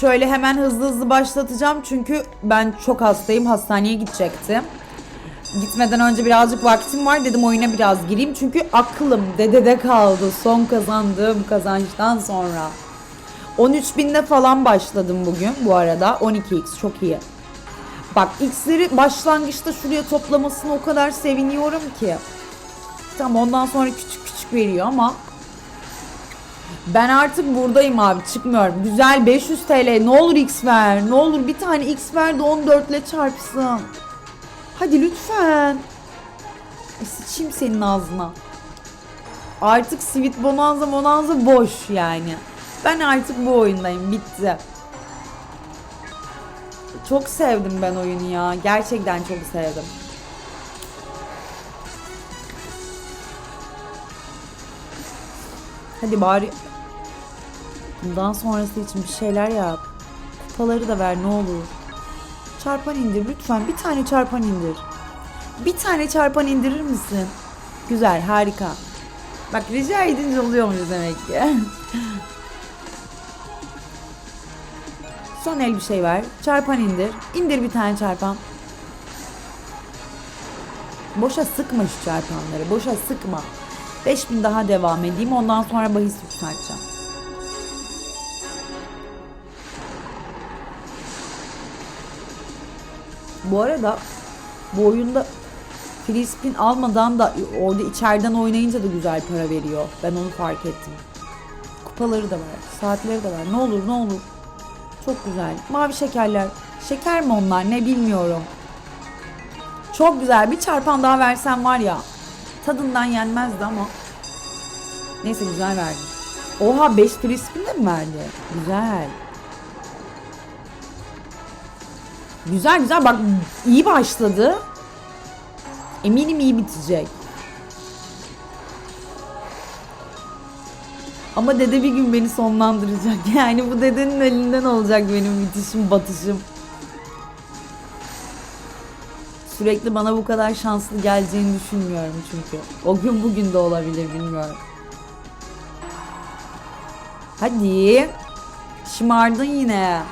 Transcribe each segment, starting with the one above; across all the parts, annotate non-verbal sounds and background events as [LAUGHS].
Şöyle hemen hızlı hızlı başlatacağım çünkü ben çok hastayım hastaneye gidecektim. Gitmeden önce birazcık vaktim var dedim oyuna biraz gireyim çünkü aklım dedede kaldı son kazandığım kazançtan sonra. 13 binde falan başladım bugün bu arada 12x çok iyi. Bak x'leri başlangıçta şuraya toplamasına o kadar seviniyorum ki. Tamam ondan sonra küçük küçük veriyor ama ben artık buradayım abi çıkmıyorum. Güzel 500 TL ne olur x ver. Ne olur bir tane x ver de 14 ile çarpsın. Hadi lütfen. E, sıçayım senin ağzına. Artık Sweet Bonanza Bonanza boş yani. Ben artık bu oyundayım bitti. Çok sevdim ben oyunu ya. Gerçekten çok sevdim. Hadi bari bundan sonrası için bir şeyler yap. Kupaları da ver ne olur. Çarpan indir lütfen. Bir tane çarpan indir. Bir tane çarpan indirir misin? Güzel, harika. Bak rica edince oluyormuş demek ki. Son el bir şey ver. Çarpan indir. İndir bir tane çarpan. Boşa sıkma şu çarpanları. Boşa sıkma. 5000 daha devam edeyim. Ondan sonra bahis yükselteceğim. Bu arada bu oyunda free spin almadan da orada içeriden oynayınca da güzel para veriyor. Ben onu fark ettim. Kupaları da ver, saatleri de ver. Ne olur ne olur. Çok güzel. Mavi şekerler. Şeker mi onlar ne bilmiyorum. Çok güzel. Bir çarpan daha versen var ya. Tadından yenmezdi ama. Neyse güzel verdi. Oha 5 free spin de mi verdi? Güzel. Güzel güzel bak iyi başladı. Eminim iyi bitecek. Ama dede bir gün beni sonlandıracak. [LAUGHS] Yani bu dedenin elinden olacak benim bitişim batışım. Sürekli bana bu kadar şanslı geleceğini düşünmüyorum çünkü. O gün bugün de olabilir bilmiyorum. Hadi. Şımardın yine.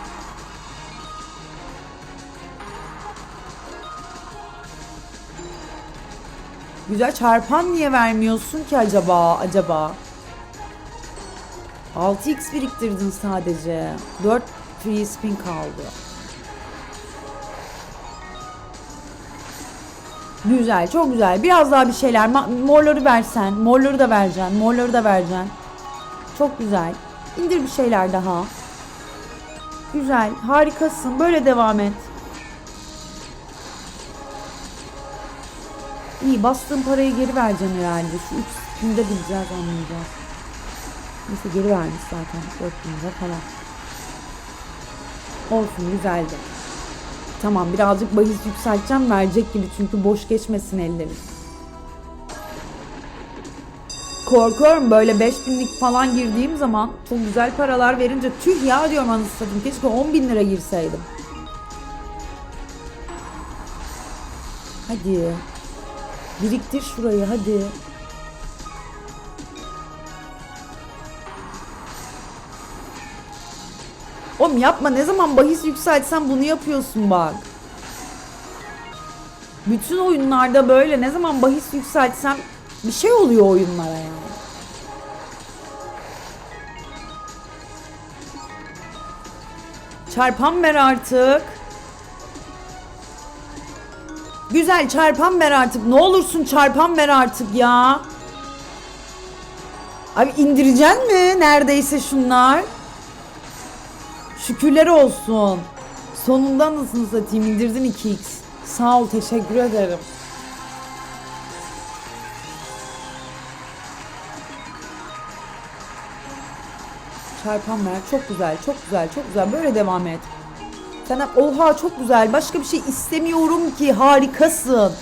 Güzel çarpan niye vermiyorsun ki acaba acaba? 6x biriktirdin sadece. 4 free spin kaldı. Güzel, çok güzel. Biraz daha bir şeyler. Morları versen. Morları da vereceksin. Morları da vereceksin. Çok güzel. İndir bir şeyler daha. Güzel, harikasın. Böyle devam et. İyi bastığın parayı geri vereceksin herhalde. Şu üç günde bileceğiz anlayacağız. Neyse geri vermiş zaten. 4 bin lira falan. Olsun güzeldi. Tamam birazcık bahis yükselteceğim verecek gibi çünkü boş geçmesin elleri. Korkuyorum böyle 5000'lik falan girdiğim zaman çok güzel paralar verince tüh ya diyorum anasını satayım. Keşke 10 bin lira girseydim. Hadi. Biriktir şurayı hadi. Oğlum yapma ne zaman bahis yükseltsen bunu yapıyorsun bak. Bütün oyunlarda böyle ne zaman bahis yükseltsem bir şey oluyor oyunlara yani. Çarpan ver artık. Güzel çarpan ver artık. Ne olursun çarpan ver artık ya. Abi indireceksin mi neredeyse şunlar? Şükürler olsun. Sonunda nasıl satayım indirdin 2x. Sağ ol teşekkür ederim. Çarpan ver. Çok güzel, çok güzel, çok güzel. Böyle devam et. Hep, oha çok güzel. Başka bir şey istemiyorum ki. Harikasın.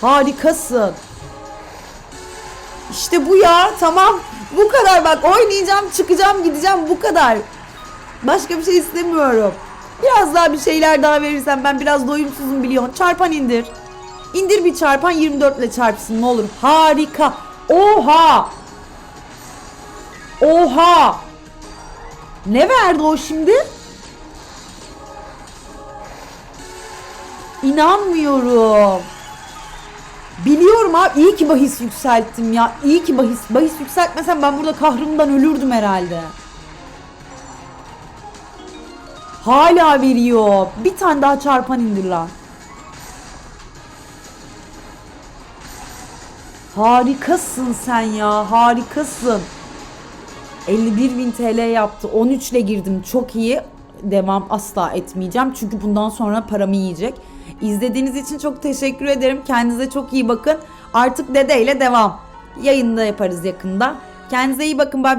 Harikasın. İşte bu ya. Tamam. Bu kadar bak. Oynayacağım, çıkacağım, gideceğim. Bu kadar. Başka bir şey istemiyorum. Biraz daha bir şeyler daha verirsen ben biraz doyumsuzum biliyorsun. Çarpan indir. İndir bir çarpan 24 ile çarpsın ne olur. Harika. Oha. Oha. Ne verdi o şimdi? İnanmıyorum. Biliyorum abi iyi ki bahis yükselttim ya. İyi ki bahis. Bahis yükseltmesem ben burada kahrımdan ölürdüm herhalde. Hala veriyor. Bir tane daha çarpan indir lan. Harikasın sen ya. Harikasın. 51.000 TL yaptı. 13 ile girdim. Çok iyi. Devam asla etmeyeceğim. Çünkü bundan sonra paramı yiyecek. İzlediğiniz için çok teşekkür ederim. Kendinize çok iyi bakın. Artık Dede ile devam. Yayında yaparız yakında. Kendinize iyi bakın. Bay.